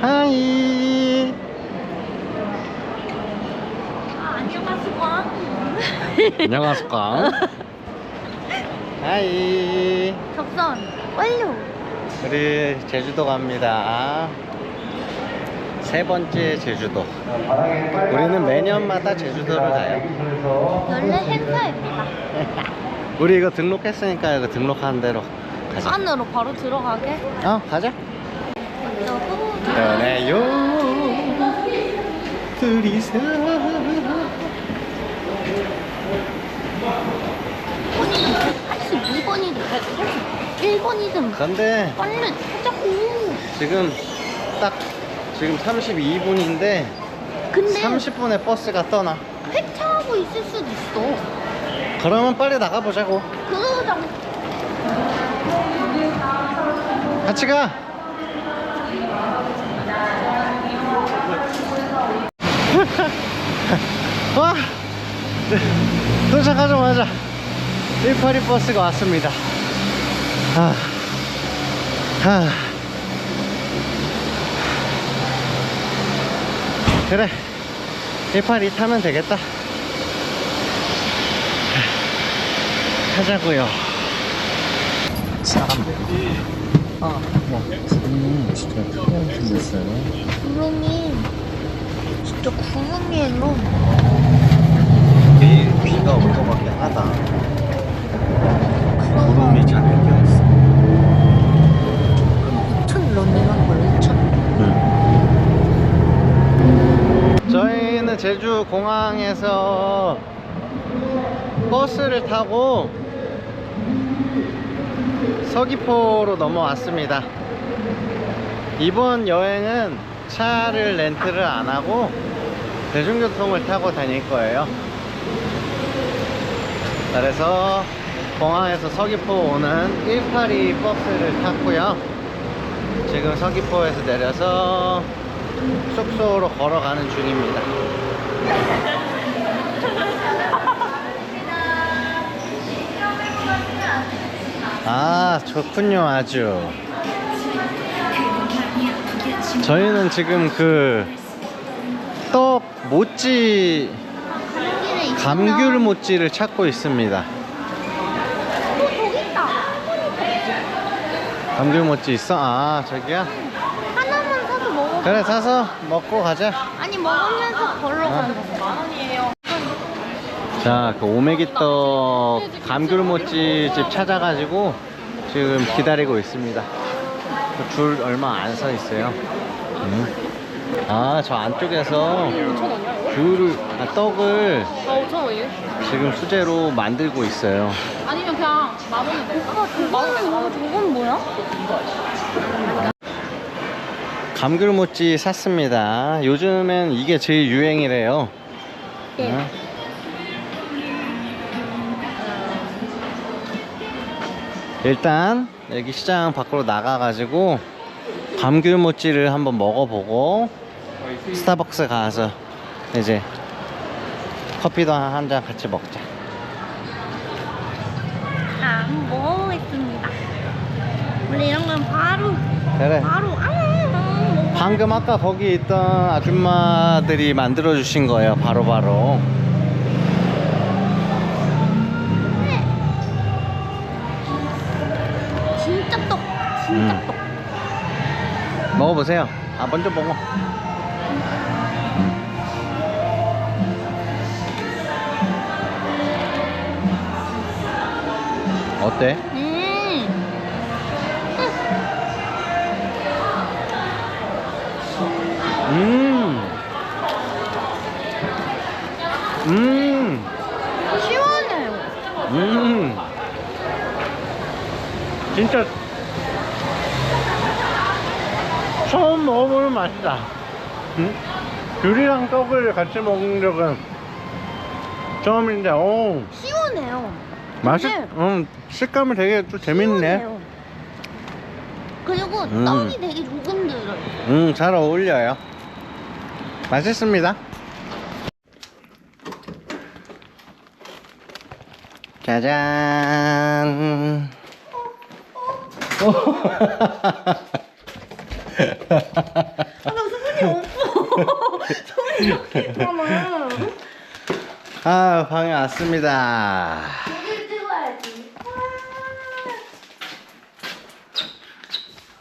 하이. 아, 안녕하세요. 안녕하십니까? 하이. 접선 완료. 우리 제주도 갑니다. 세 번째 제주도. 우리는 매년마다 제주도를 가요. 원래 행사입니다. 우리 이거 등록했으니까 이거 등록하는 대로 가자. 안으로 바로 들어가게. 어, 가자. 연애요. 둘이서. 82번이든 181번이든 근데 빨리 하자고. 지금 딱 지금 32분인데 근데 30분에 버스가 떠나. 폐차하고 있을 수도 있어. 그러면 빨리 나가보자고. 그러자고. 같이 가. 와! 네, 도착하자마자 182 버스가 왔습니다. 아, 아. 그래, 182 타면 되겠다. 하자고요. 사람들. 어. 와, 구름이 진짜 특이하게 생겼어요. 구름이 진짜 구름이에요. 내일 비가 올 것 같긴 하다. 구름이 잘 껴있어. 그럼 2천 런닝한 거예요, 2천. 저희는 제주 공항에서 버스를 타고 서귀포로 넘어왔습니다. 이번 여행은 차를 렌트를 안 하고 대중교통을 타고 다닐 거예요. 그래서 공항에서 서귀포 오는 182 버스를 탔고요. 지금 서귀포에서 내려서 숙소로 걸어가는 중입니다. 아, 좋군요, 아주. 저희는 지금 그 떡 모찌 가는 감귤 모찌를 찾고 있습니다. 감귤 모찌 있어? 아, 저기야? 하나만 사서 먹어. 그래, 사서 먹고 가자. 아니 먹으면서 걸어가는 거. 만 원이에요. 자, 그 오메기떡 감귤모찌 집 찾아가지고 지금 기다리고 있습니다. 그줄 얼마 안 서 있어요. 음. 아, 저 안쪽에서 귤을, 아, 떡을 아, 5천 원이에요? 지금 수제로 만들고 있어요. 아니면 그냥 만 원에 오빠 저거는 뭐 저건 뭐야? 감귤모찌 샀습니다. 요즘엔 이게 제일 유행이래요. 네. 응? 일단 여기 시장 밖으로 나가가지고 감귤모찌를 한번 먹어보고 스타벅스 가서 이제 커피도 한 잔 같이 먹자. 아, 먹어보겠습니다. 원래 이런 건 바로 그래. 바로 아, 아 먹어. 방금 아까 거기 있던 아줌마들이 만들어 주신 거예요. 바로바로. 진짜 떡, 진짜 음. 떡. 먹어보세요. 아 먼저 먹어. 어때? 음, 음. 음. 시원해요. 음. 진짜 처음 먹어보는 맛이다. 음? 귤이랑 떡을 같이 먹은 적은 처음인데, 오, 시원해요. 맛이, 근데 음, 식감이 되게 또 재밌네. 시원해요. 그리고 음. 떡이 되게 조금 들어요. 음, 잘 어울려요. 맛있습니다. 짜잔. 아, 나 아, 방에 왔습니다.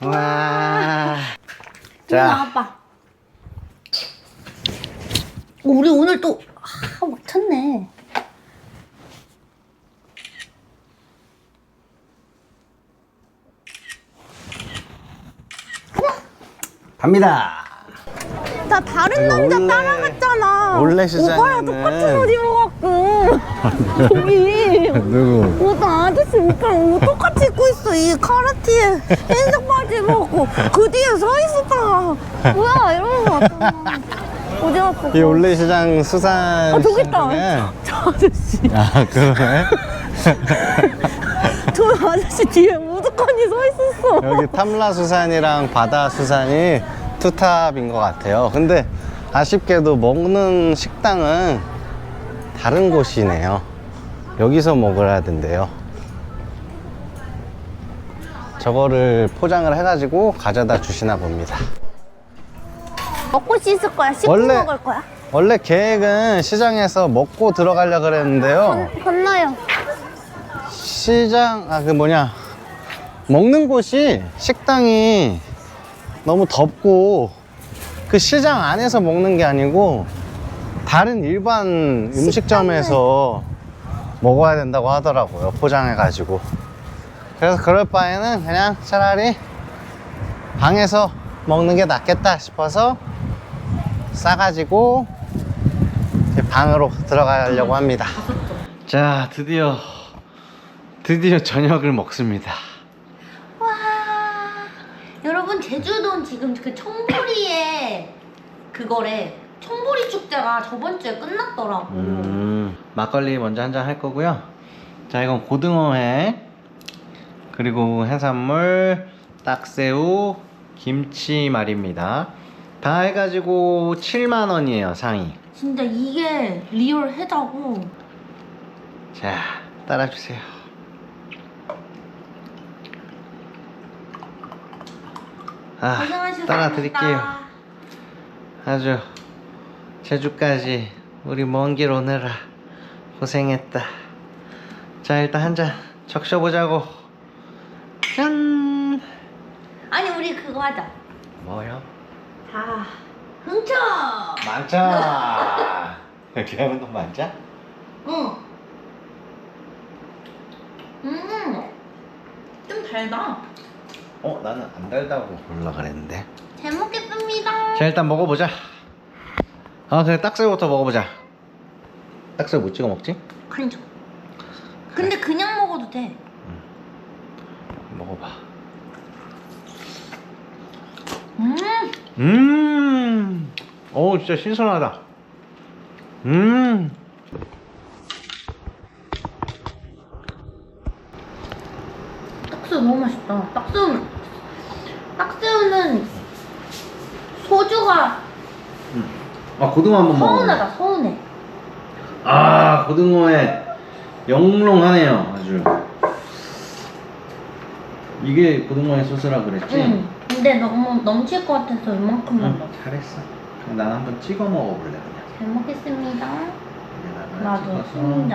와. 자 봐. 우리 오늘 또, 아, 막 쳤네. 갑니다. 나 다른 남자 원래- 따라갔잖아. 원래 시장에는- 오빠랑 똑같은 옷 입어갖고. 저기. 누구? 어, 나 아저씨 오빠랑 옷 똑같이 입고 있어. 이 카라티에 흰색 바지 입어갖고 그 뒤에 서 있었다가 뭐야 이러면서 왔잖아. 어디 갔어? 이 올레시장 수산. 아 저기 시장 있다. 저 아저씨. 아, 그러네. 저 아저씨 뒤에 우두커니 서 있었어. 여기 탐라 수산이랑 바다 수산이 투탑인 것 같아요. 근데 아쉽게도 먹는 식당은 다른 곳이네요. 여기서 먹어야 된대요. 저거를 포장을 해가지고 가져다 주시나 봅니다. 먹고 씻을 거야? 씻고 원래- 먹을 거야? 원래 계획은 시장에서 먹고 들어가려 그랬는데요. 건너요. 시장, 아, 그 뭐냐. 먹는 곳이 식당이 너무 덥고 그 시장 안에서 먹는 게 아니고 다른 일반 음식점에서 먹어야 된다고 하더라고요. 포장해가지고. 그래서 그럴 바에는 그냥 차라리 방에서 먹는 게 낫겠다 싶어서 싸가지고 방으로 들어가려고 합니다. 자, 드디어 드디어 저녁을 먹습니다. 와. 여러분 제주도는 지금 그 청보리에 그거래. 청보리 축제가 저번 주에 끝났더라고. 음, 막걸리 먼저 한 잔 할 거고요. 자, 이건 고등어회 그리고 해산물, 딱새우, 김치말입니다. 다 해가지고 7만 원이에요 상이. 진짜 이게 리얼 해자고. 자, 따라주세요. 아. 따라 드릴게요. 아주 제주까지 우리 먼 길 오느라 고생했다. 자, 일단 한 잔 적셔보자고. 짠! 아니 우리 그거 하자. 뭐요? 자, 흥청. 만자! 이렇게 하면 또 만자? 응. 음. 좀 달다. 어, 나는 안 달다고 몰라 그랬는데. 잘 먹겠습니다. 자 일단 먹어보자 아 그래 딱새우부터 먹어보자 딱새우 뭐 찍어 먹지? 간장. 근데 그냥 먹어도 돼. 먹어봐 음. 음 어우 진짜 신선하다 음 딱새우 너무 맛있다. 딱새우. 딱새우는 소주가 아 고등어 한번 서운하다. 서운해. 아 고등어에 영롱하네요 아주 이게 고등어의 소스라 그랬지? 응. 근데 너무 넘칠 것 같아서 이만큼만 응, 먹어. 잘했어 그럼 난 한번 찍어 먹어볼래 그냥 잘 먹겠습니다. 여기다가 나도 찍어서. 음.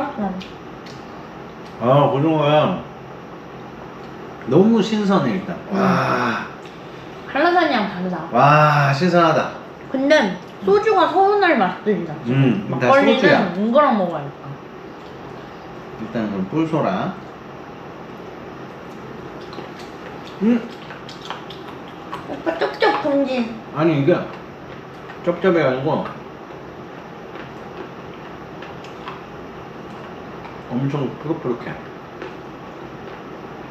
음, 맛있어. 아 고등어야 너무 신선해 일단 와, 한라산이랑 다르다. 와 신선하다 근데 소주가 서운할 맛도 있다. 음, 일단 막걸리는 소주야. 이거랑 먹어야겠다. 일단 그럼 꿀소라 음 오빠 쪽쪽 금지. 아니 이게 쩝쩝해가지고 엄청 푸릇푸릇해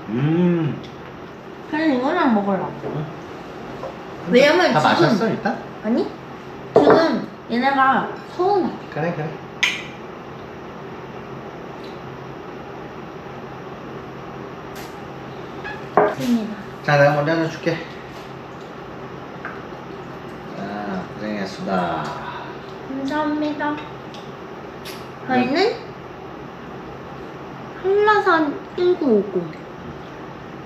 음 그냥 이거랑 먹으려고. 왜냐면 다 지금 마셨어 일단? 아니 지금 얘네가 서운해. 그래 그래. 자 내가 먼저 하나 줄게 자 고생했습니다 감사합니다. 저희는 한라산 1950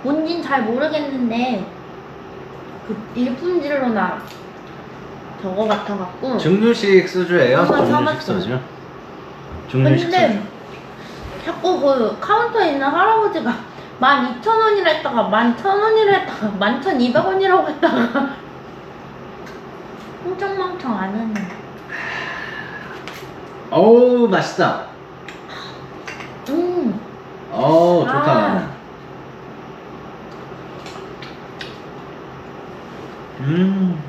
뭔진 잘 모르겠는데 그 일품질로 나 저거 같아갖고 중류식 소주예요. 한번 사봤어요. 소주. 중류식 근데 소주. 자꾸 그 카운터에 있는 할아버지가 12,000원이라 했다가 11,000원이라 했다가 11,200원이라고 했다가 흥청망청 안 하네 어우 맛있다. 음 어우 좋다. 아. 음.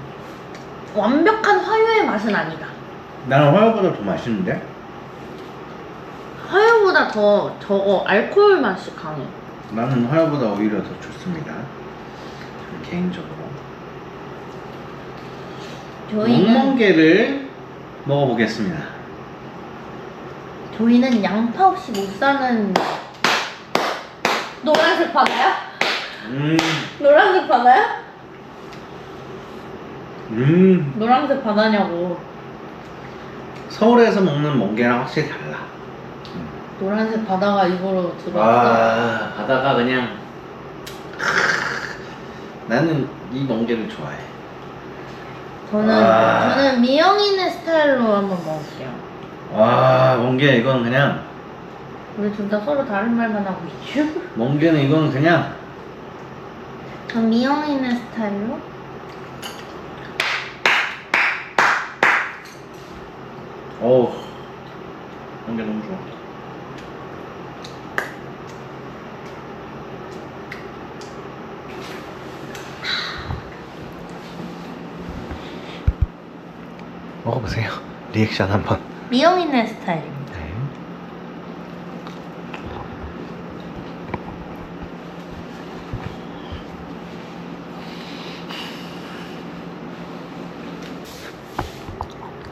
완벽한 화요의 맛은 아니다 나는 화요보다 더 맛있는데? 화요보다 더 저거 알코올 맛이 강해 나는 화요보다 오히려 더 좋습니다. 저는 개인적으로. 저희는 멍멍게를 먹어보겠습니다. 저희는 양파 없이 못 사는 노란색 바다야? 음, 노란색 바다야? 음. 노란색 바다냐고 서울에서 먹는 멍게랑 확실히 달라. 노란색 바다가 입으로 들어왔어 아, 바다가 그냥. 나는 이 멍게를 좋아해. 저는 아. 저는 미영이네 스타일로 한번 먹을게요 와, 멍게 이건 그냥. 우리 둘 다 서로 다른 말만 하고 있죠? 멍게는 이건 그냥. 전 미영이네 스타일로 어우. 멍게 너무 좋아. 먹어보세요. 리액션 한번. 미영이네 스타일입니다 네.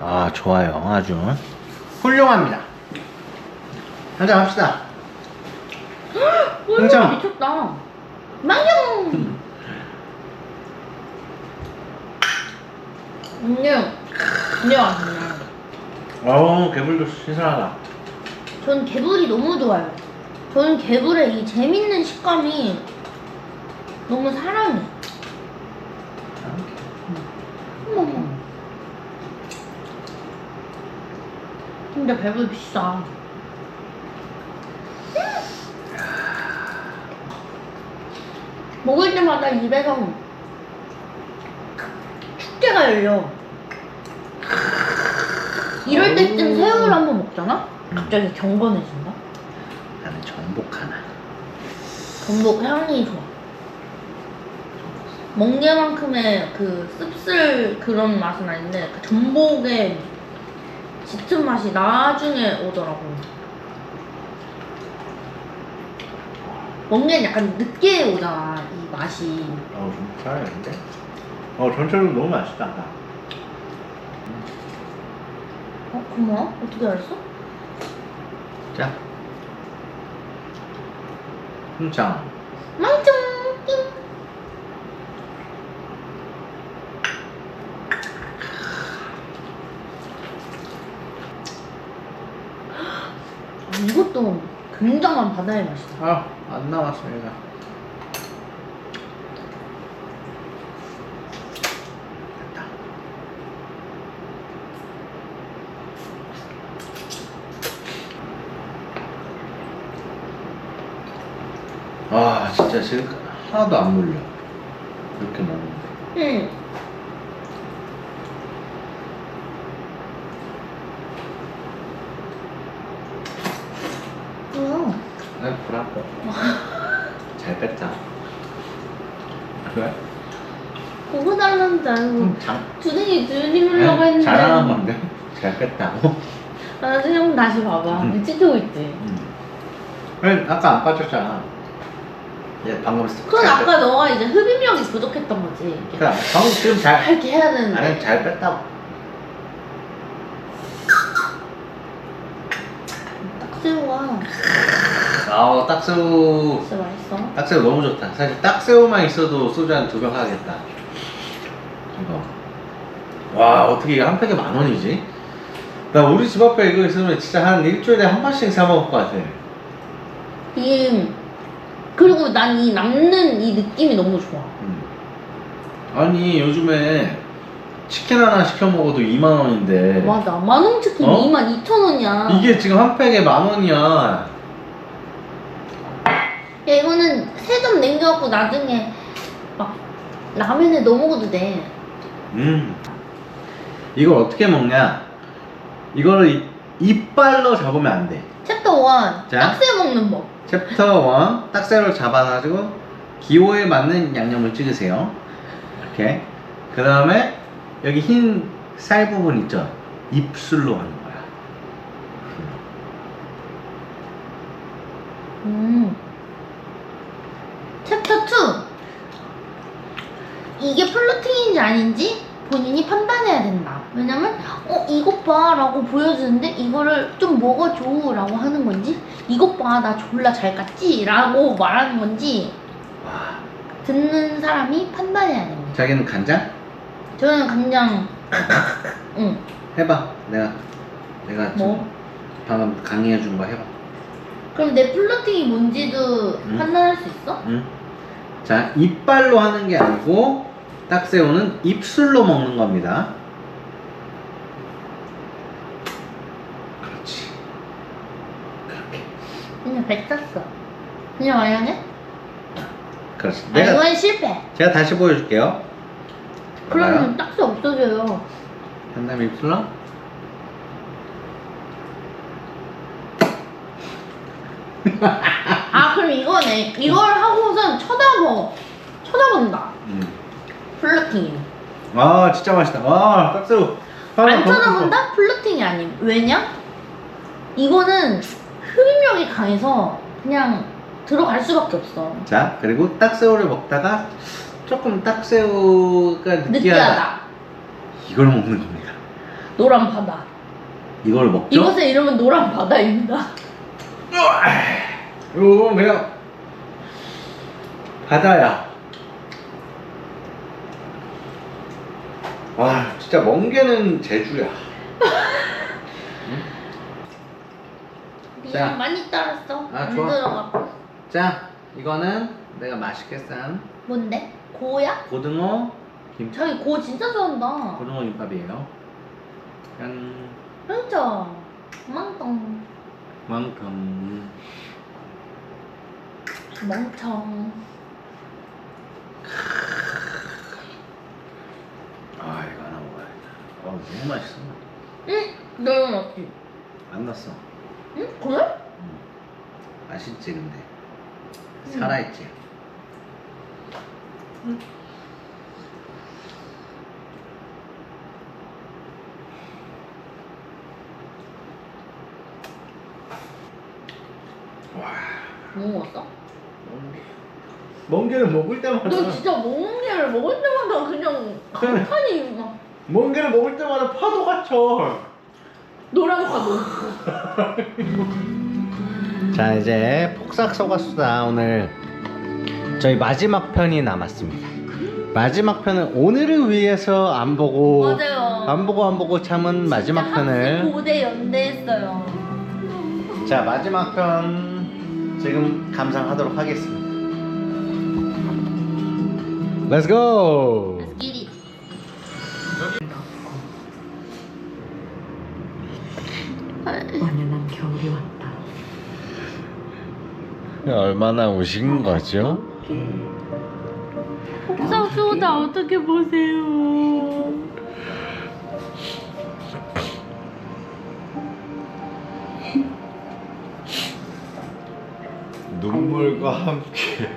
아 좋아요. 아주. 훌륭합니다. 한잔 합시다. 오, 흥정. 미쳤다. 망령! 안녕 안녕 안녕 어우 개불도 신선하다. 전 개불이 너무 좋아요. 저는 개불의 이 재밌는 식감이 너무 사랑해. 어머. 근데 배불 비싸. 먹을 때마다 입에서 축제가 열려. 이럴 때쯤 오. 새우를 한번 먹잖아? 갑자기 경건해진다? 나는 전복 하나 전복 향이 좋아. 멍게만큼의 그 씁쓸 그런 맛은 아닌데 그 전복의 짙은 맛이 나중에 오더라고. 멍게는 약간 늦게 오잖아 이 맛이. 어우 좀 살아있는데? 어 전체적으로 너무 맛있다 어 고마워. 어떻게 알았어? 자 흥창 망청 띵. 아, 이것도 굉장한 바다의 맛이다. 아안 나왔습니다 됐다 아 진짜 지금 하나도 안 물려 이렇게 먹는데 응. 뭐야? 난 불안해 잘 뺐다. 그래? 그거 달라는 줄 알고 장, 주둥이 들이밀려고 했는데. 자랑한 건데? 잘 뺐다고? 나중에 형 다시 봐봐. 응. 찢고 있지. 음. 그래 아까 안 빠졌잖아. 얘 방금 그건 잘 아까 너가 이제 흡입력이 부족했던 거지. 뺐- 그래 방금 지금 잘 이렇게 해야 되는데. 아니 잘 뺐다고. 딱새우가 아우 딱새우 진짜 맛있어 딱새우 너무 좋다 사실 딱새우만 있어도 소주 한 두 병 하겠다 이거 와 어떻게 이게 한 팩에 만 원이지? 나 우리 집 앞에 이거 있으면 진짜 한 일주일에 한 번씩 사 먹을 것 같아 이 그리고 난 이 남는 이 느낌이 너무 좋아. 음. 아니 요즘에 치킨 하나 시켜 먹어도 2만 원인데 맞아. 만원 치킨 어? 2만 2천 원이야. 이게 지금 한 팩에 만 원이야. 야 이거는 새좀 남겨갖고 나중에 막 라면에 넣어 먹어도 돼. 음. 이걸 어떻게 먹냐? 이거를 이- 이빨로 잡으면 안 돼. 챕터 1 자. 딱새 먹는 법. 챕터 1 딱새로 잡아가지고 기호에 맞는 양념을 찍으세요. 이렇게. 그 다음에 여기 흰 살 부분 있죠? 입술로 하는 거야. 음. 챕터 2 이게 플로팅인지 아닌지 본인이 판단해야 된다. 왜냐면 어 이것 봐라고 보여주는데 이거를 좀 먹어줘라고 하는 건지 이것 봐 나 졸라 잘 깠지라고 말하는 건지 와. 듣는 사람이 판단해야 됩니다. 자기는 간장? 저는 간장 응 해봐. 내가 내가 지금 뭐? 방금 강의해 준 거 해봐. 그럼 내 플로팅이 뭔지도 응. 판단할 수 있어? 응? 자, 이빨로 하는 게 아니고 딱새우는 입술로 먹는 겁니다. 그렇지. 그렇게. 그냥 뱉었어. 그냥 와야네? 그렇지. 아, 내가 이건 실패. 제가 다시 보여줄게요. 그러면 딱지 없어져요. 한 다음에 입술로. 아 그럼 이거네. 이걸 하고선 쳐다보. 쳐다본다. 음. 플러팅. 아, 진짜 맛있다. 와, 딱새우. 안더 쳐다본다? 플러팅이 아님. 왜냐? 이거는 흡입력이 강해서 그냥 들어갈 수밖에 없어. 자, 그리고 딱새우를 먹다가 조금 딱새우가 느끼하다. 느끼하다. 이걸 먹는 겁니다. 노란 바다. 이걸 먹죠? 이것의 이름은 노란 바다입니다. 이거 그냥 바다야. 와 진짜 멍게는 제주야. 미안 자. 많이 따랐어. 아, 안 좋아. 들어가. 자 이거는 내가 맛있게 싼 뭔데? 고야? 고등어 김 자기 고 진짜 좋아한다. 고등어 김밥이에요. 짠 진짜. 망덩. 만큼 멍청. 아 이거 하나 먹어야겠다. 어 너무 맛있어. 응? 너무 맛있지? 안 났어. 응? 그래? 음. 맛있지 근데 음. 살아있지. 와뭐 먹었어? 멍게 멍게를 먹을 때마다 너 진짜 멍게를 먹을 때마다 그냥 감탄이 막 멍게를 먹을 때마다 파도가 쳐. 노란 파도. 자 이제 폭삭 속았수다 오늘 저희 마지막 편이 남았습니다. 마지막 편은 오늘을 위해서 안 보고 맞아요. 안 보고 안 보고 참은 마지막 편을 고대 연대했어요. 자 마지막 편 지금 감상하도록 하겠습니다. Let's go. 겨울이 왔다. 얼마나 우신 거죠? 옥상 수호다 어떻게 보세요? 눈물과 함께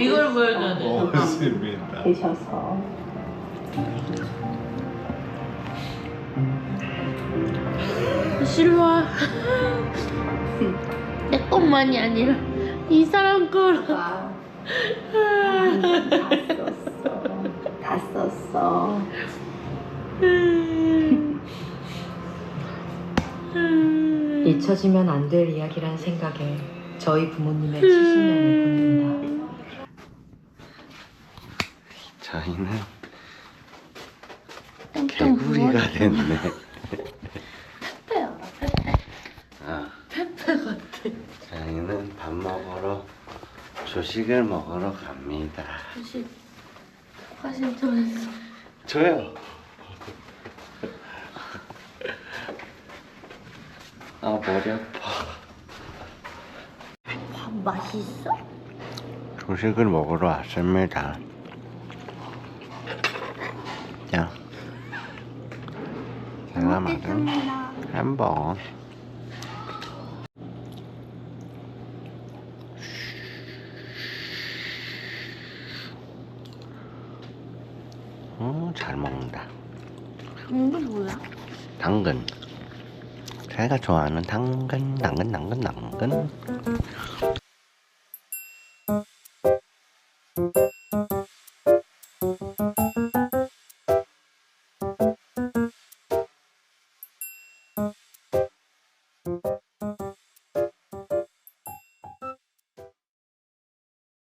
이걸 보여줘야 돼. 먹었습니다. 계셔서 싫어. 내 것만이 아니라 이 사람 거로. 다 썼어. 다 썼어. 잊혀지면 안 될 이야기란 생각에 저희 부모님의 70년을 보냅니다. 저희는 개구리가 됐네. 페페야. 아, 페페 같아. 저희는 밥 먹으러 조식을 먹으러 갑니다. 사실 사실 저랬어. 저요. 아 머리 아파. 밥 맛있어? 조식을 먹으러 왔습니다. 자, 제가 만든 햄버거. 음, 잘 먹는다. 이게 뭐야? 당근. 제가 좋아하는 당근, 당근, 당근, 당근.